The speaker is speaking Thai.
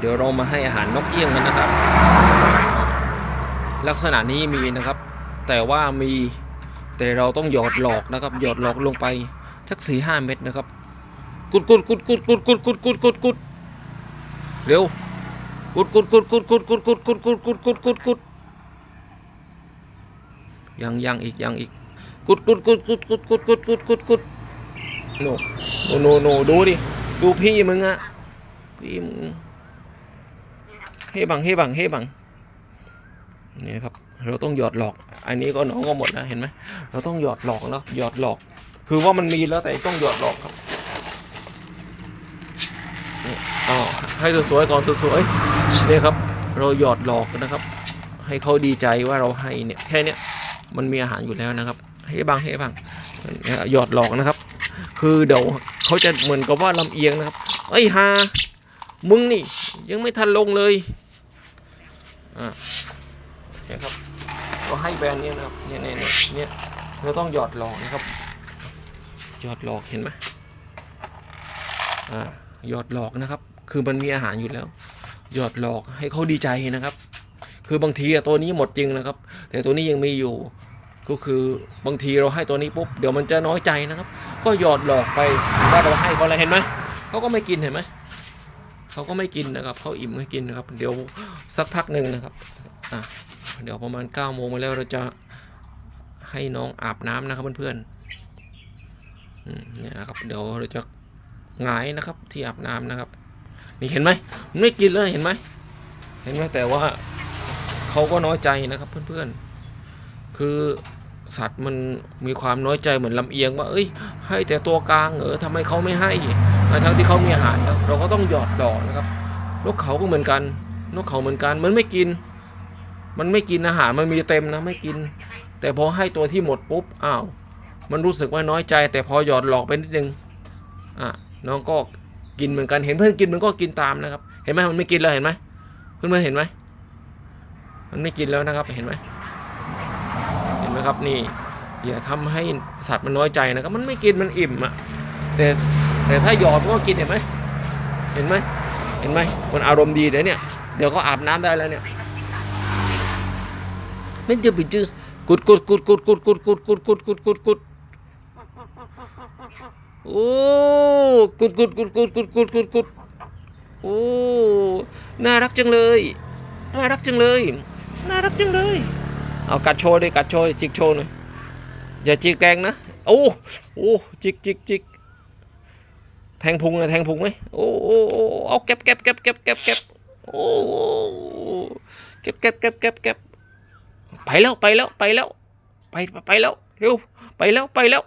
เดี๋ยวเรามาให้อาหารนกเอี้ยงกันนะครับ ลักษณะนี้มีนะครับ แต่ว่ามีแต่เราต้องหยอดหลอกนะครับ หยอดหลอกลงไปทักสี่ห้าเม็ดนะครับ กุดกุดกุดกุดกุดกุดกุดกุดกุดกุดเร็วกุดกุดกุดกุดกุดกุดกุดกุดกุดกุดกุดกุดกุดยังยังอีกยังอีก กุดกุดกุดกุดกุดกุดกุดกุดกุดกุดโนโนโนดูดิดูพี่มึงอะพี่มึง เฮ้บังเฮ้บังเฮ้บังนี่นะครับ เราต้องหยอดหลอก อันนี้ก็น้องก็หมดแล้วเห็นไหมเราต้องหยอดหลอกแล้วหยอดหลอก คือว่ามันมีแล้วแต่ต้องหยอดหลอกครับนี่อ๋อให้สวยๆก่อนสวยๆนี่ครับ เราหยอดหลอกนะครับ ให้เขาดีใจว่าเราให้เนี่ยแค่เนี้ยมันมีอาหารอยู่แล้วนะครับ ให้บางให้บางหยอดหลอกนะครับ คือเดี๋ยวเขาจะเหมือนกับว่าลำเอียงนะครับไอ้ยฮามึงนี่ยังไม่ทันลงเลย อ่าเนี่ยครับเราให้แบรนด์นี้นะครับเนี่ยเนี่ยเนี่ยเนี่ยเราต้องหยอดหลอกนะครับ หยอดหลอกเห็นไหมอ่าหยอดหลอกนะครับ คือมันมีอาหารอยู่แล้ว หยอดหลอกให้เขาดีใจนะครับ คือบางทีอะตัวนี้หมดจริงนะครับ แต่ตัวนี้ยังมีอยู่ ก็คือบางทีเราให้ตัวนี้ปุ๊บเดี๋ยวมันจะน้อยใจนะครับ ก็หยอดหลอกไปว่าเราให้เขาอะไรเห็นไหมเขาก็ไม่กินเห็นไหม เขาก็ไม่กินนะครับเขาอิ่มไม่กินนะครับ เดี๋ยวสักพักหนึ่งนะครับอะเดี๋ยวประมาณ9ก้าโมงมาแล้วเราจะให้น้องอาบน้ำนะครับเพื่อนๆเนี่ยนะครับ เดี๋ยวเราจะหงายนะครับ ที่อาบน้ำนะครับ นี่เห็นไหมมันไม่กินเลยเห็นไหมเห็นไหมแต่ว่าเขาก็น้อยใจนะครับเพื่อนๆ คือ สัตว์มันมีความน้อยใจเหมือนลำเอียงว่า เอ้ย ให้แต่ตัวกลางเออทำไมเขาไม่ให้ทั้งที่เขามีอาหารเราก็ต้องหยอดดอกนะครับ นกเขาก็เหมือนกัน นกเขาเหมือนกัน มันไม่กิน มันไม่กินอาหารมันมีเต็มนะไม่กิน แต่พอให้ตัวที่หมดปุ๊บอ้าวมันรู้สึกว่าน้อยใจ แต่พอหยอดหลอกไปนิดนึงอะน้องก็กินเหมือนกันเห็นเพื่อนกินมันก็กินตามนะครับ เห็นไหมมันไม่กินแล้วเห็นไหมเพื่อนๆเห็นไหมมันไม่กินแล้วนะครับเห็นไหม นไหมครับนี่อย่าทำให้สัตว์มันน้อยใจนะครับ มันไม่กินมันอิ่มอะแต่แต่ถ้าหยอดมันก็กินเห็นไหมเห็นไหมเห็นไหมมันอารมณ์ดีเลยเนี่ยเดี๋ยวก็อาบน้ำได้แล้วเนี่ยไม่จะไปจื้อกุดกุดกุดกุดกุดกุดกุดกุดกุดกุดกุดกุดโอ้กุดกุดกุดกุดกุดกุดกุดกุดโอ้น่ารักจังเลย น่ารักจังเลย น่ารักจังเลย เอากัดโชว์ดิกัดโชว์จิกโชว์หน่อยอย่าจิกแรงนะโอ้โอ้จิกจิกจิกแทงพุงนะแทงพุงไหมโอ้โอ้โอ้เอาเก็บเก็บเก็บเก็บเก็บเก็บอ้โอ้เก็บเก็บเก็บเก็บเก็บไปแล้วไปแล้วไปแล้วไปไปแล้วเร็วไปแล้วไปแล้ว